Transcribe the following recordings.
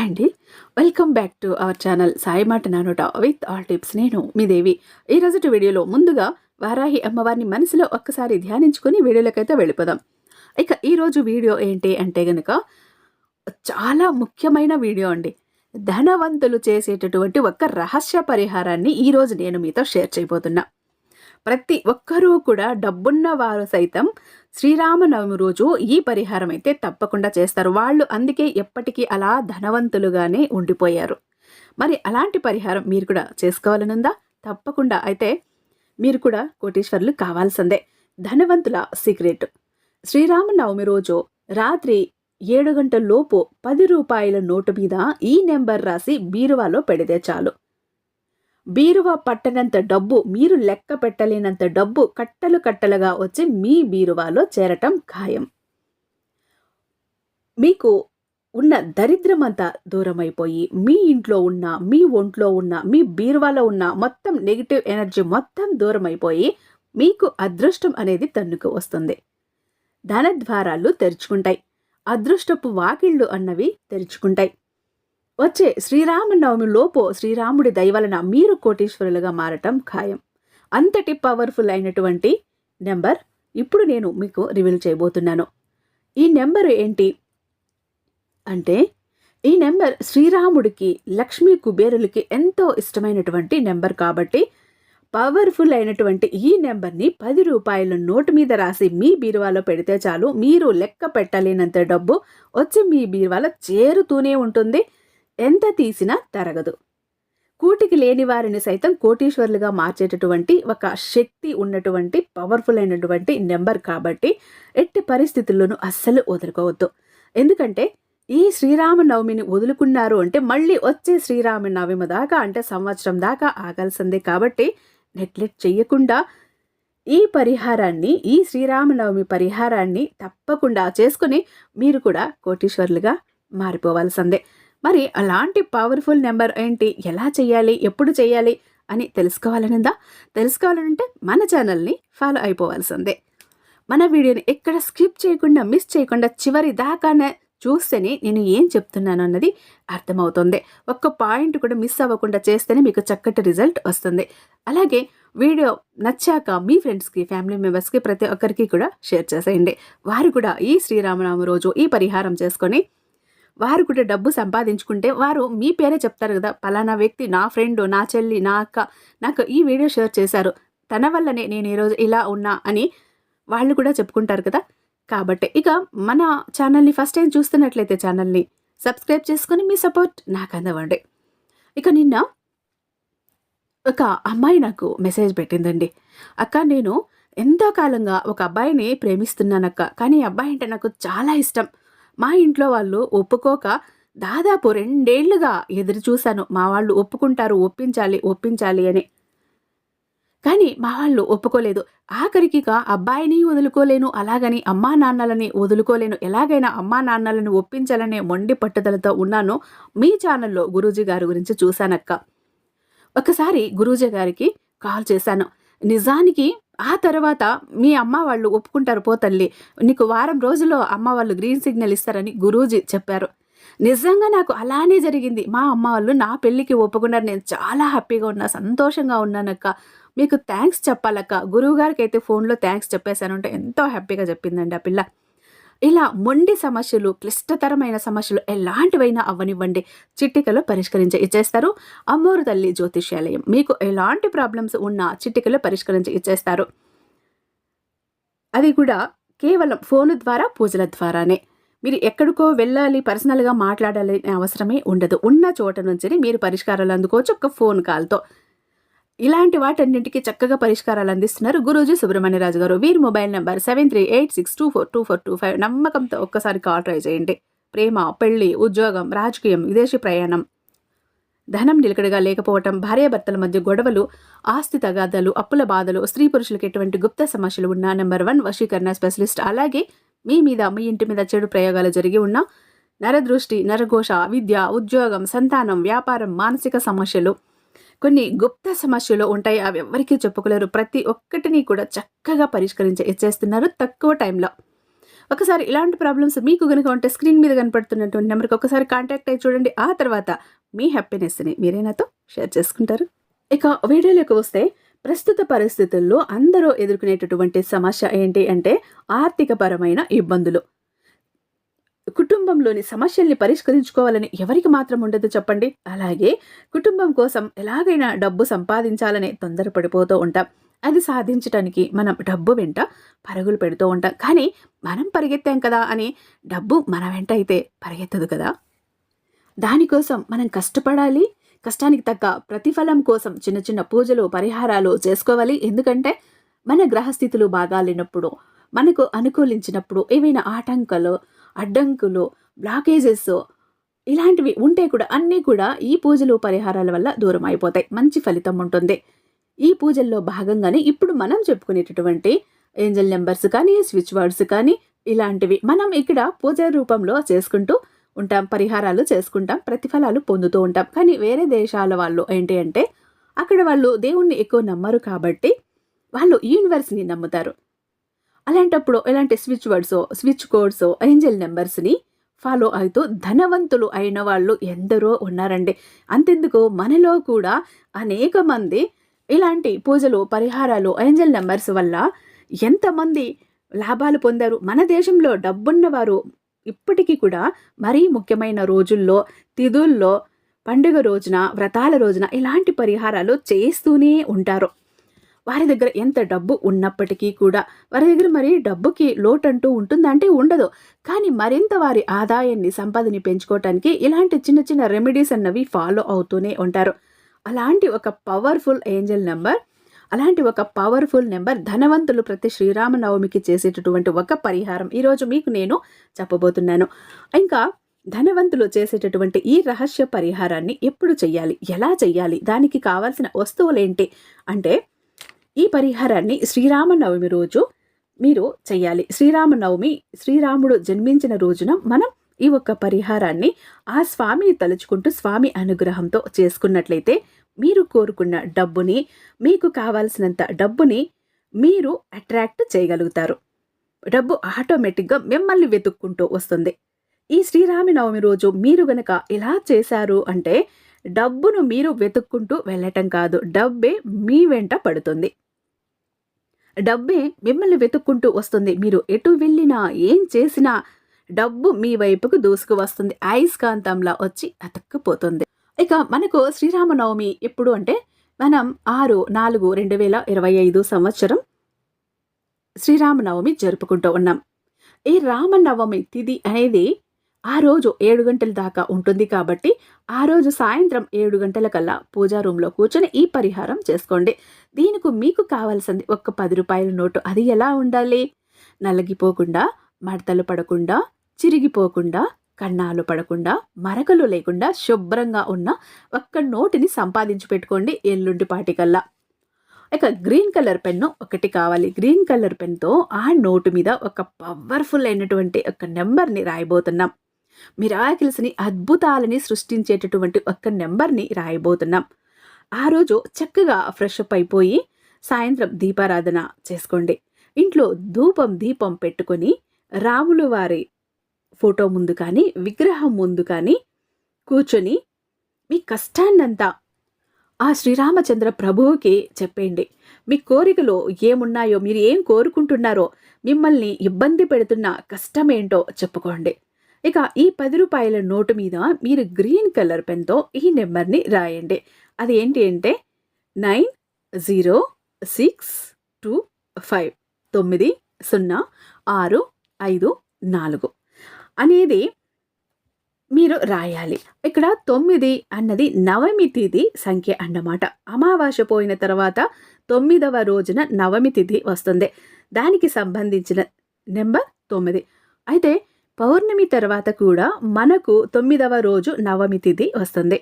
Hi అండి. Welcome back to our channel Sai మాట నానోట విత్ ఆల్ టిప్స్. నేను మీ దేవి. ఈ వీడియోలో ముందుగా వారాహి అమ్మవారిని మనసులో ఒక్కసారి ధ్యానించుకొని వీడియోలకైతే వెళ్ళిపోదాం. ఇక ఈరోజు వీడియో ఏంటి అంటే గనుక చాలా ముఖ్యమైన వీడియో అండి. ధనవంతులు చేసేటటువంటి ఒక రహస్య పరిహారాన్ని ఈరోజు నేను మీతో షేర్ చేయబోతున్నా. ప్రతి ఒక్కరూ కూడా డబ్బున్న వారు సైతం శ్రీరామనవమి రోజు ఈ పరిహారం అయితే తప్పకుండా చేస్తారు. వాళ్ళు అందుకే ఎప్పటికీ అలా ధనవంతులుగానే ఉండిపోయారు. మరి అలాంటి పరిహారం మీరు కూడా చేసుకోవాలనుందా? తప్పకుండా. అయితే మీరు కూడా కోటీశ్వర్లు కావాల్సిందే. ధనవంతుల సీక్రెట్. శ్రీరామనవమి రోజు రాత్రి ఏడు గంటల లోపు పది రూపాయల నోటు మీద ఈ నెంబర్ రాసి బీరువాలో పెడితే చాలు. బీరువా పట్టనంత డబ్బు మీరు లెక్క పెట్టలేనంత డబ్బు కట్టలు కట్టలుగా వచ్చి మీ బీరువాలో చేరటం ఖాయం. మీకు ఉన్న దరిద్రమంతా దూరమైపోయి మీ ఇంట్లో ఉన్న మీ ఒంట్లో ఉన్న మీ బీరువాలో ఉన్న మొత్తం నెగిటివ్ ఎనర్జీ మొత్తం దూరమైపోయి మీకు అదృష్టం అనేది తన్నుకు వస్తుంది. ధనద్వారాలు తెరుచుకుంటాయి. అదృష్టపు వాకిళ్ళు అన్నవి తెరుచుకుంటాయి. వచ్చే శ్రీరామనవమి లోపు శ్రీరాముడి దయవలన మీరు కోటీశ్వరులుగా మారటం ఖాయం. అంతటి పవర్ఫుల్ అయినటువంటి నెంబర్ ఇప్పుడు నేను మీకు రివీల్ చేయబోతున్నాను. ఈ నెంబర్ ఏంటి? అంటే ఈ నెంబర్ శ్రీరాముడికి లక్ష్మీ కుబేరులకి ఎంతో ఇష్టమైనటువంటి నెంబర్ కాబట్టి పవర్ఫుల్ అయినటువంటి ఈ నెంబర్ని పది రూపాయల నోటు మీద రాసి మీ బీరువాలో పెడితే చాలు. మీరు లెక్క పెట్టలేనంత డబ్బు వచ్చి మీ బీరువాలో చేరుతూనే ఉంటుంది. ఎంత తీసినా తరగదు. కూటికి లేని వారిని సైతం కోటీశ్వర్లుగా మార్చేటటువంటి ఒక శక్తి ఉన్నటువంటి పవర్ఫుల్ అయినటువంటి నెంబర్ కాబట్టి ఎట్టి పరిస్థితుల్లోనూ అస్సలు వదులుకోవద్దు. ఎందుకంటే ఈ శ్రీరామనవమిని వదులుకున్నారు అంటే మళ్ళీ వచ్చే శ్రీరామనవమి దాకా అంటే సంవత్సరం దాకా ఆగాల్సిందే కాబట్టి నెగ్లెక్ట్ చేయకుండా ఈ పరిహారాన్ని ఈ శ్రీరామనవమి పరిహారాన్ని తప్పకుండా చేసుకుని మీరు కూడా కోటీశ్వర్లుగా మారిపోవాల్సిందే. మరి అలాంటి పవర్ఫుల్ నెంబర్ ఏంటి? ఎలా చేయాలి? ఎప్పుడు చేయాలి? అని తెలుసుకోవాలనిందా? తెలుసుకోవాలనుంటే మన ఛానల్ని ఫాలో అయిపోవాల్సిందే. మన వీడియోని ఎక్కడ స్కిప్ చేయకుండా మిస్ చేయకుండా చివరి దాకానే చూస్తేనే నేను ఏం చెప్తున్నాను అన్నది అర్థమవుతుంది. ఒక్క పాయింట్ కూడా మిస్ అవ్వకుండా చేస్తేనే మీకు చక్కటి రిజల్ట్ వస్తుంది. అలాగే వీడియో నచ్చాక మీ ఫ్రెండ్స్కి ఫ్యామిలీ మెంబర్స్కి ప్రతి ఒక్కరికి కూడా షేర్ చేసేయండి. వారు కూడా ఈ శ్రీరామనామ రోజు ఈ పరిహారం చేసుకొని వారు కూడా డబ్బు సంపాదించుకుంటే వారు మీ పేరే చెప్తారు కదా. పలానా వ్యక్తి నా ఫ్రెండ్ నా చెల్లి నా అక్క నాకు ఈ వీడియో షేర్ చేశారు. తన వల్లనే నేను ఈరోజు ఇలా ఉన్నా అని వాళ్ళు కూడా చెప్పుకుంటారు కదా. కాబట్టి ఇక మన ఛానల్ని ఫస్ట్ టైం చూస్తున్నట్లయితే ఛానల్ని సబ్స్క్రైబ్ చేసుకొని మీ సపోర్ట్ నాకు అందవండి. ఇక నిన్న ఒక అమ్మాయి నాకు మెసేజ్ పెట్టిందండి. అక్క నేను ఎంతో కాలంగా ఒక అబ్బాయిని ప్రేమిస్తున్నానక్క. కానీ అబ్బాయి అంటే నాకు చాలా ఇష్టం. మా ఇంట్లో వాళ్ళు ఒప్పుకోక దాదాపు రెండేళ్ళుగా ఎదురు చూశాను. మా వాళ్ళు ఒప్పుకుంటారు ఒప్పించాలి ఒప్పించాలి అని. కానీ మా వాళ్ళు ఒప్పుకోలేదు. ఆఖరికిక అబ్బాయిని వదులుకోలేను అలాగని అమ్మా నాన్నలని వదులుకోలేను ఎలాగైనా అమ్మా నాన్నలను ఒప్పించాలనే మొండి పట్టుదలతో ఉన్నాను. మీ ఛానల్లో గురూజీ గారి గురించి చూశానక్క. ఒకసారి గురూజీ గారికి కాల్ చేశాను. నిజానికి ఆ తర్వాత మీ అమ్మ వాళ్ళు ఒప్పుకుంటారు పో తల్లి నీకు వారం రోజుల్లో అమ్మ వాళ్ళు గ్రీన్ సిగ్నల్ ఇస్తారని గురూజీ చెప్పారు. నిజంగా నాకు అలానే జరిగింది. మా అమ్మ వాళ్ళు నా పెళ్ళికి ఒప్పుకున్నారు. నేను చాలా హ్యాపీగా ఉన్నా సంతోషంగా ఉన్నానక్క. మీకు థ్యాంక్స్ చెప్పాలక్క. గురువు గారికి అయితే ఫోన్లో థ్యాంక్స్ చెప్పేశాను అంటే ఎంతో హ్యాపీగా చెప్పిందండి ఆ పిల్ల. ఇలా మొండి సమస్యలు క్లిష్టతరమైన సమస్యలు ఎలాంటివైనా అవ్వనివ్వండి. చిట్టికలో పరిష్కరించి ఇచ్చేస్తారు. అమ్మోరు తల్లి జ్యోతిష్యాలయం. మీకు ఎలాంటి ప్రాబ్లమ్స్ ఉన్నా చిట్టికలో పరిష్కరించి ఇచ్చేస్తారు. అది కూడా కేవలం ఫోను ద్వారా పూజల ద్వారానే. మీరు ఎక్కడికో వెళ్ళాలి పర్సనల్గా మాట్లాడాలి అవసరమే ఉండదు. ఉన్న చోట నుంచి మీరు పరిష్కారాలు అందుకోవచ్చు ఒక ఫోన్ కాల్తో. ఇలాంటి వాటన్నింటికి చక్కగా పరిష్కారాలు అందిస్తున్నారు గురూజీ సుబ్రహ్మణ్యరాజు గారు. వీరి mobile number seven three eight six two four two four two five నమ్మకంతో ఒక్కసారి కాల్ ట్రై చేయండి. ప్రేమ పెళ్ళి ఉద్యోగం రాజకీయం విదేశీ ప్రయాణం. ధనం నిలకడగా లేకపోవటం భార్యాభర్తల మధ్య గొడవలు ఆస్తి తగాదాలు అప్పుల బాధలు స్త్రీ పురుషులకు ఎటువంటి గుప్త సమస్యలు ఉన్న నెంబర్ వన్ వశీకరణ స్పెషలిస్ట్. అలాగే మీ మీద మీ ఇంటి మీద చెడు ప్రయోగాలు జరిగి ఉన్న నరదృష్టి నరఘోష విద్య ఉద్యోగం సంతానం వ్యాపారం మానసిక సమస్యలు కొన్ని గుప్త సమస్యలు ఉంటాయి అవి ఎవరికీ చెప్పుకోలేరు. ప్రతి ఒక్కటిని కూడా చక్కగా పరిష్కరించి ఇచ్చేస్తున్నారు తక్కువ టైంలో. ఒకసారి ఇలాంటి ప్రాబ్లమ్స్ మీకు కనుక ఉంటే స్క్రీన్ మీద కనపడుతున్నటువంటి నెంబర్కి ఒకసారి కాంటాక్ట్ అయ్యి చూడండి. ఆ తర్వాత మీ హ్యాపీనెస్ని మీరే నాతో షేర్ చేసుకుంటారు. ఇక వీడియోలోకి వస్తే ప్రస్తుత పరిస్థితుల్లో అందరూ ఎదుర్కొనేటటువంటి సమస్య ఏంటి అంటే ఆర్థికపరమైన ఇబ్బందులు. కుటుంబంలోని సమస్యల్ని పరిష్కరించుకోవాలని ఎవరికి మాత్రం ఉండదు చెప్పండి. అలాగే కుటుంబం కోసం ఎలాగైనా డబ్బు సంపాదించాలనే తొందరపడిపోతూ ఉంటాం. అది సాధించడానికి మనం డబ్బు వెంట పరుగులు పెడుతూ ఉంటాం. కానీ మనం పరిగెత్తాం కదా అని డబ్బు మన వెంట అయితే పరిగెత్తదు కదా. దానికోసం మనం కష్టపడాలి. కష్టానికి తగ్గ ప్రతిఫలం కోసం చిన్న చిన్న పూజలు పరిహారాలు చేసుకోవాలి. ఎందుకంటే మన గ్రహస్థితులు బాగాలేనప్పుడు మనకు అనుకూలించినప్పుడు ఏవైనా ఆటంకాలు అడ్డంకులు బ్లాకేజెస్ ఇలాంటివి ఉంటే కూడా అన్నీ కూడా ఈ పూజలు పరిహారాల వల్ల దూరం అయిపోతాయి. మంచి ఫలితం ఉంటుంది. ఈ పూజల్లో భాగంగానే ఇప్పుడు మనం చెప్పుకునేటటువంటి ఏంజల్ నెంబర్స్ కానీ స్విచ్ వర్డ్స్ కానీ ఇలాంటివి మనం ఇక్కడ పూజ రూపంలో చేసుకుంటూ ఉంటాం. పరిహారాలు చేసుకుంటాం. ప్రతిఫలాలు పొందుతూ ఉంటాం. కానీ వేరే దేశాల వాళ్ళు ఏంటి అంటే అక్కడ వాళ్ళు దేవుణ్ణి ఎక్కువ నమ్మరు కాబట్టి వాళ్ళు యూనివర్స్ని నమ్ముతారు. అలాంటప్పుడు ఇలాంటి switch words switch codes angel నెంబర్స్ని follow అవుతూ ధనవంతులు అయిన వాళ్ళు ఎందరో ఉన్నారండి. అంతెందుకు? మనలో కూడా అనేక మంది ఇలాంటి పూజలు పరిహారాలు ఏంజల్ నెంబర్స్ వల్ల ఎంతమంది లాభాలు పొందారు? మన దేశంలో డబ్బున్నవారు ఇప్పటికీ కూడా మరీ ముఖ్యమైన రోజుల్లో తిథుల్లో పండుగ రోజున వ్రతాల రోజున ఇలాంటి పరిహారాలు చేస్తూనే ఉంటారు. వారి దగ్గర ఎంత డబ్బు ఉన్నప్పటికీ కూడా వారి దగ్గర మరి డబ్బుకి లోటు అంటూ ఉంటుందంటే ఉండదు. కానీ మరింత వారి ఆదాయాన్ని సంపదని పెంచుకోవటానికి ఇలాంటి చిన్న చిన్న రెమెడీస్ అన్నవి ఫాలో అవుతూనే ఉంటారు. అలాంటి ఒక పవర్ఫుల్ ఏంజల్ నెంబర్ అలాంటి ఒక పవర్ఫుల్ నెంబర్ ధనవంతులు ప్రతి శ్రీరామనవమికి చేసేటటువంటి ఒక పరిహారం ఈరోజు మీకు నేను చెప్పబోతున్నాను. ఇంకా ధనవంతులు చేసేటటువంటి ఈ రహస్య పరిహారాన్ని ఎప్పుడు చెయ్యాలి? ఎలా చెయ్యాలి? దానికి కావాల్సిన వస్తువులేంటి అంటే ఈ పరిహారాన్ని శ్రీరామనవమి రోజు మీరు చెయ్యాలి. శ్రీరామనవమి శ్రీరాముడు జన్మించిన రోజున మనం ఈ ఒక్క పరిహారాన్ని ఆ స్వామిని తలుచుకుంటూ స్వామి అనుగ్రహంతో చేసుకున్నట్లయితే మీరు కోరుకున్న డబ్బుని మీకు కావాల్సినంత డబ్బుని మీరు అట్రాక్ట్ చేయగలుగుతారు. డబ్బు ఆటోమేటిక్గా మిమ్మల్ని వెతుక్కుంటూ వస్తుంది. ఈ శ్రీరామి నవమి రోజు మీరు గనక ఎలా చేశారు అంటే డబ్బును మీరు వెతుక్కుంటూ వెళ్ళటం కాదు డబ్బే మీ వెంట పడుతుంది. డబ్బే మిమ్మల్ని వెతుక్కుంటూ వస్తుంది. మీరు ఎటు వెళ్ళినా ఏం చేసినా డబ్బు మీ వైపుకు దూసుకు వస్తుంది. అయస్కాంతంలా వచ్చి అతక్కుపోతుంది. ఇక మనకు శ్రీరామనవమి ఎప్పుడు అంటే మనం ఆరు నాలుగు రెండు వేల ఇరవై ఐదు సంవత్సరం శ్రీరామనవమి జరుపుకుంటూ ఉన్నాం. ఈ రామనవమి తిథి అనేది ఆ రోజు ఏడు గంటల దాకా ఉంటుంది కాబట్టి ఆ రోజు సాయంత్రం ఏడు గంటల కల్లా పూజా రూమ్లో కూర్చొని ఈ పరిహారం చేసుకోండి. దీనికి మీకు కావాల్సింది ఒక్క పది రూపాయల నోటు. అది ఎలా ఉండాలి? నలగిపోకుండా మడతలు పడకుండా చిరిగిపోకుండా కన్నాలు పడకుండా మరకలు లేకుండా శుభ్రంగా ఉన్న ఒక్క నోటిని సంపాదించి పెట్టుకోండి ఎల్లుండి పాటికల్లా ఇక గ్రీన్ కలర్ పెన్ను ఒకటి కావాలి. గ్రీన్ కలర్ పెన్తో ఆ నోటు మీద ఒక పవర్ఫుల్ అయినటువంటి ఒక నెంబర్ని రాయబోతున్నాం. మిరాకిల్స్ని అద్భుతాలని సృష్టించేటటువంటి ఒక్క నెంబర్ని రాయబోతున్నాం. ఆ రోజు చక్కగా ఫ్రెష్ అప్ అయిపోయి సాయంత్రం దీపారాధన చేసుకోండి. ఇంట్లో ధూపం దీపం పెట్టుకొని రాములు వారి ఫోటో ముందు కానీ విగ్రహం ముందు కానీ కూర్చొని మీ కష్టాన్నంతా ఆ శ్రీరామచంద్ర ప్రభువుకి చెప్పండి మీ కోరికలు ఏమున్నాయో మీరు ఏం కోరుకుంటున్నారో మిమ్మల్ని ఇబ్బంది పెడుతున్న కష్టమేంటో చెప్పుకోండి. ఇక ఈ పది రూపాయల నోటు మీద మీరు గ్రీన్ కలర్ పెన్తో ఈ నెంబర్ని రాయండి. అది ఏంటి అంటే nine zero six two five తొమ్మిది సున్నా ఆరు ఐదు నాలుగు అనేది మీరు రాయాలి. ఇక్కడ తొమ్మిది అన్నది నవమి తిథి సంఖ్య అన్నమాట. అమావాస్య పోయిన తర్వాత తొమ్మిదవ రోజున నవమి తిథి వస్తుంది. దానికి సంబంధించిన నెంబర్ తొమ్మిది. అయితే పౌర్ణమి తర్వాత కూడా మనకు తొమ్మిదవ రోజు నవమి తిథి వస్తుంది.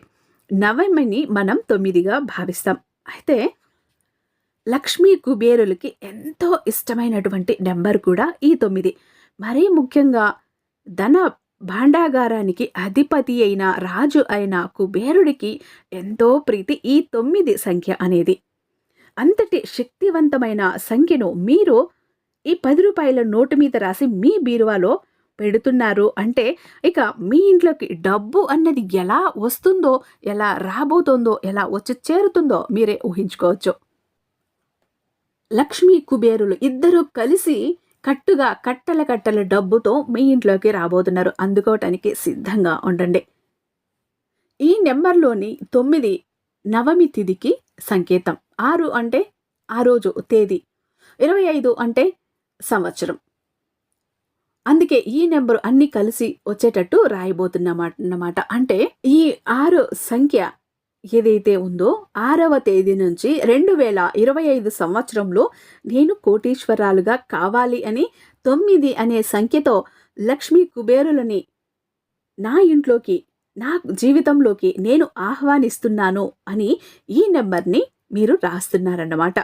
నవమిని మనం తొమ్మిదిగా భావిస్తాం. అయితే లక్ష్మీ కుబేరులకి ఎంతో ఇష్టమైనటువంటి నెంబర్ కూడా ఈ తొమ్మిది. మరీ ముఖ్యంగా ధన భాండాగారానికి అధిపతి అయిన రాజు అయిన కుబేరుడికి ఎంతో ప్రీతి ఈ తొమ్మిది సంఖ్య అనేది. అంతటి శక్తివంతమైన సంఖ్యను మీరు ఈ పది రూపాయల నోటు మీద రాసి మీ బీరువాలో పెడుతున్నారు. అంటే ఇక మీ ఇంట్లోకి డబ్బు అన్నది ఎలా వస్తుందో ఎలా రాబోతుందో ఎలా వచ్చి చేరుతుందో మీరే ఊహించుకోవచ్చు. లక్ష్మీ కుబేరులు ఇద్దరూ కలిసి కట్టుగా కట్టల కట్టల డబ్బుతో మీ ఇంట్లోకి రాబోతున్నారు. అందుకోవటానికి సిద్ధంగా ఉండండి. ఈ నెంబర్లోని తొమ్మిది నవమి తిథికి సంకేతం. ఆరు అంటే ఆ రోజు తేదీ. ఇరవై ఐదు అంటే సంవత్సరం. అందుకే ఈ నెంబరు అన్ని కలిసి వచ్చేటట్టు రాయబోతున్నమాట అన్నమాట. అంటే ఈ ఆరు సంఖ్య ఏదైతే ఉందో ఆరవ తేదీ నుంచి రెండు వేల ఇరవై ఐదు సంవత్సరంలో నేను కోటీశ్వరాలుగా కావాలి అని తొమ్మిది అనే సంఖ్యతో లక్ష్మీ కుబేరులని నా ఇంట్లోకి నా జీవితంలోకి నేను ఆహ్వానిస్తున్నాను అని ఈ నెంబర్ని మీరు రాస్తున్నారన్నమాట.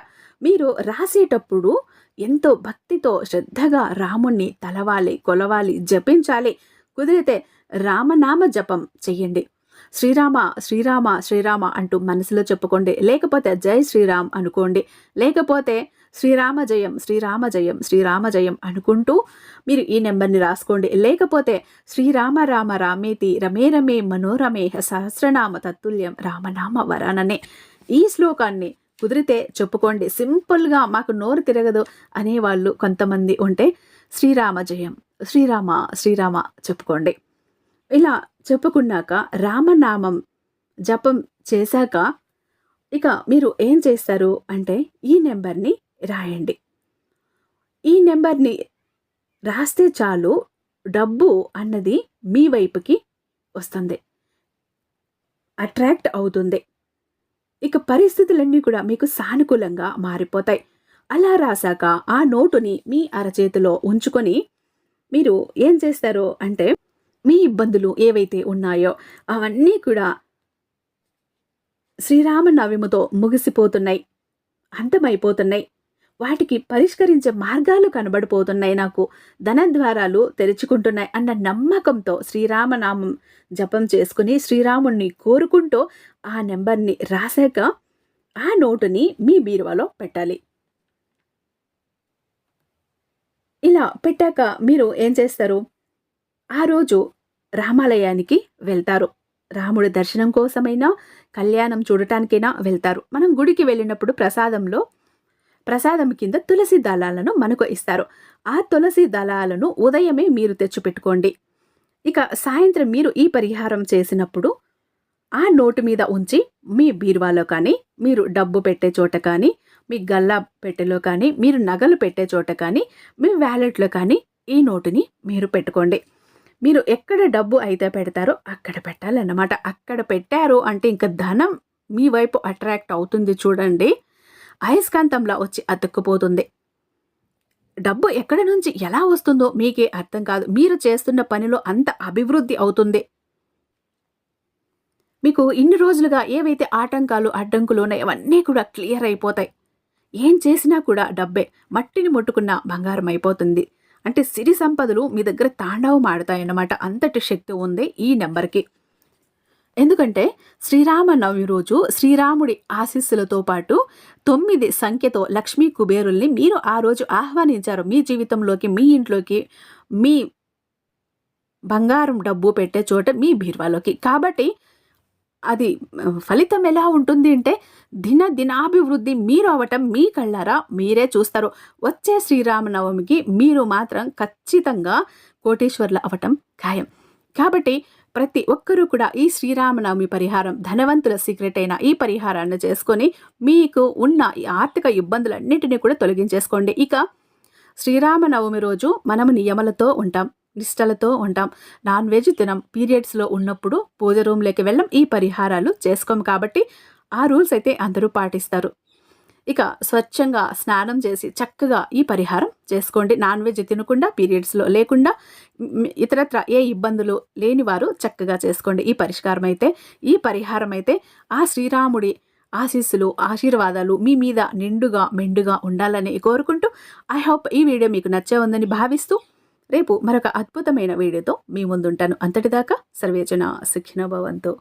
మీరు రాసేటప్పుడు ఎంతో భక్తితో శ్రద్ధగా రాముణ్ణి తలవాలి కొలవాలి జపించాలి. కుదిరితే రామనామ జపం చెయ్యండి. శ్రీరామ శ్రీరామ శ్రీరామ అంటూ మనసులో చెప్పుకోండి. లేకపోతే జై శ్రీరామ్ అనుకోండి. లేకపోతే శ్రీరామ జయం శ్రీరామ జయం శ్రీరామ జయం అనుకుంటూ మీరు ఈ నెంబర్ని రాసుకోండి. లేకపోతే శ్రీరామ రామ రామేతి రమే రమే మనోరమే సహస్రనామ తత్తుల్యం రామనామ వరాననే ఈ శ్లోకాన్ని కుదిరితే చెప్పుకోండి. సింపుల్గా మాకు నోరు తిరగదు అనేవాళ్ళు కొంతమంది ఉంటే శ్రీరామ జయం. శ్రీరామ శ్రీరామ చెప్పుకోండి. ఇలా చెప్పుకున్నాక రామనామం జపం చేశాక ఇక మీరు ఏం చేస్తారు అంటే ఈ నెంబర్ని రాయండి. ఈ నెంబర్ని రాస్తే చాలు డబ్బు అన్నది మీ వైపుకి వస్తుంది. అట్రాక్ట్ అవుతుంది. ఇక పరిస్థితులన్నీ కూడా మీకు సానుకూలంగా మారిపోతాయి. అలా రాశాక ఆ నోటుని మీ అరచేతిలో ఉంచుకొని మీరు ఏం చేస్తారు అంటే మీ ఇబ్బందులు ఏవైతే ఉన్నాయో అవన్నీ కూడా శ్రీరామనవమితో ముగిసిపోతున్నాయి. అంతమైపోతున్నాయి. వాటికి పరిష్కరించే మార్గాలు కనబడిపోతున్నాయి నాకు. ధనద్వారాలు తెరుచుకుంటున్నాయి అన్న నమ్మకంతో శ్రీరామనామం జపం చేసుకుని శ్రీరాముణ్ణి కోరుకుంటూ ఆ నెంబర్ని రాశాక ఆ నోటుని మీ బీరువాలో పెట్టాలి. ఇలా పెట్టాక మీరు ఏం చేస్తారు? ఆ రోజు రామాలయానికి వెళ్తారు. రాముడి దర్శనం కోసమైనా కళ్యాణం చూడటానికైనా వెళ్తారు. మనం గుడికి వెళ్ళినప్పుడు ప్రసాదంలో ప్రసాదం కింద తులసి దళాలను మనకు ఇస్తారు. ఆ తులసి దళాలను ఉదయమే మీరు తెచ్చిపెట్టుకోండి. ఇక సాయంత్రం మీరు ఈ పరిహారం చేసినప్పుడు ఆ నోటు మీద ఉంచి మీ బీరువాలో కానీ మీరు డబ్బు పెట్టే చోట కానీ మీ గల్లా పెట్టెలో కానీ మీరు నగలు పెట్టే చోట కానీ మీ వ్యాలెట్లో కానీ ఈ నోటుని మీరు పెట్టుకోండి. మీరు ఎక్కడ డబ్బు అయితే పెడతారో అక్కడ పెట్టాలన్నమాట. అక్కడ పెట్టారు అంటే ఇంకా ధనం మీ వైపు అట్రాక్ట్ అవుతుంది చూడండి. అయస్కాంతంలా వచ్చి అతుక్కుపోతుంది. డబ్బు ఎక్కడ నుంచి ఎలా వస్తుందో మీకే అర్థం కాదు. మీరు చేస్తున్న పనిలో అంత అభివృద్ధి అవుతుంది. మీకు ఇన్ని రోజులుగా ఏవైతే ఆటంకాలు అడ్డంకులు ఉన్నాయో అవన్నీ కూడా క్లియర్ అయిపోతాయి. ఏం చేసినా కూడా డబ్బే మట్టిని ముట్టుకున్న బంగారం అయిపోతుంది. అంటే సిరి సంపదలు మీ దగ్గర తాండవం ఆడతాయన్నమాట అంతటి శక్తి ఉంది ఈ నెంబర్కి. ఎందుకంటే శ్రీరామనవమి రోజు శ్రీరాముడి ఆశీస్సులతో పాటు తొమ్మిది సంఖ్యతో లక్ష్మీ కుబేరుల్ని మీరు ఆ రోజు ఆహ్వానించారు. మీ జీవితంలోకి మీ ఇంట్లోకి మీ బంగారం డబ్బు పెట్టే చోట మీ బీర్వాలోకి. కాబట్టి అది ఫలితం ఎలా ఉంటుంది అంటే దిన దినాభివృద్ధి మీరు అవటం మీ కళ్ళారా మీరే చూస్తారు. వచ్చే శ్రీరామనవమికి మీరు మాత్రం ఖచ్చితంగా కోటేశ్వర్లు అవటం ఖాయం. కాబట్టి ప్రతి ఒక్కరూ కూడా ఈ శ్రీరామనవమి పరిహారం ధనవంతుల సీక్రెట్ అయిన ఈ పరిహారాన్ని చేసుకొని మీకు ఉన్న ఈ ఆర్థిక ఇబ్బందులన్నింటినీ కూడా తొలగించేసుకోండి. ఇక శ్రీరామనవమి రోజు మనము నియమలతో ఉంటాం నిష్టలతో ఉంటాం. నాన్ వెజ్ తినం పీరియడ్స్లో ఉన్నప్పుడు పూజ రూమ్లోకి వెళ్ళం ఈ పరిహారాలు చేసుకోం కాబట్టి ఆ రూల్స్ అయితే అందరూ పాటిస్తారు. ఇక స్వచ్ఛంగా స్నానం చేసి చక్కగా ఈ పరిహారం చేసుకోండి. నాన్ వెజ్ తినకుండా పీరియడ్స్లో లేకుండా ఇతరత్ర ఏ ఇబ్బందులు లేని వారు చక్కగా చేసుకోండి. ఈ పరిష్కారం అయితే ఈ పరిహారం అయితే ఆ శ్రీరాముడి ఆశీస్సులు ఆశీర్వాదాలు మీ మీద నిండుగా మెండుగా ఉండాలని కోరుకుంటూ ఐ హోప్ ఈ వీడియో మీకు నచ్చే ఉందని భావిస్తూ రేపు మరొక అద్భుతమైన వీడియోతో మీ ముందుంటాను. అంతటిదాకా సర్వేచన శిక్షణ భవంతు.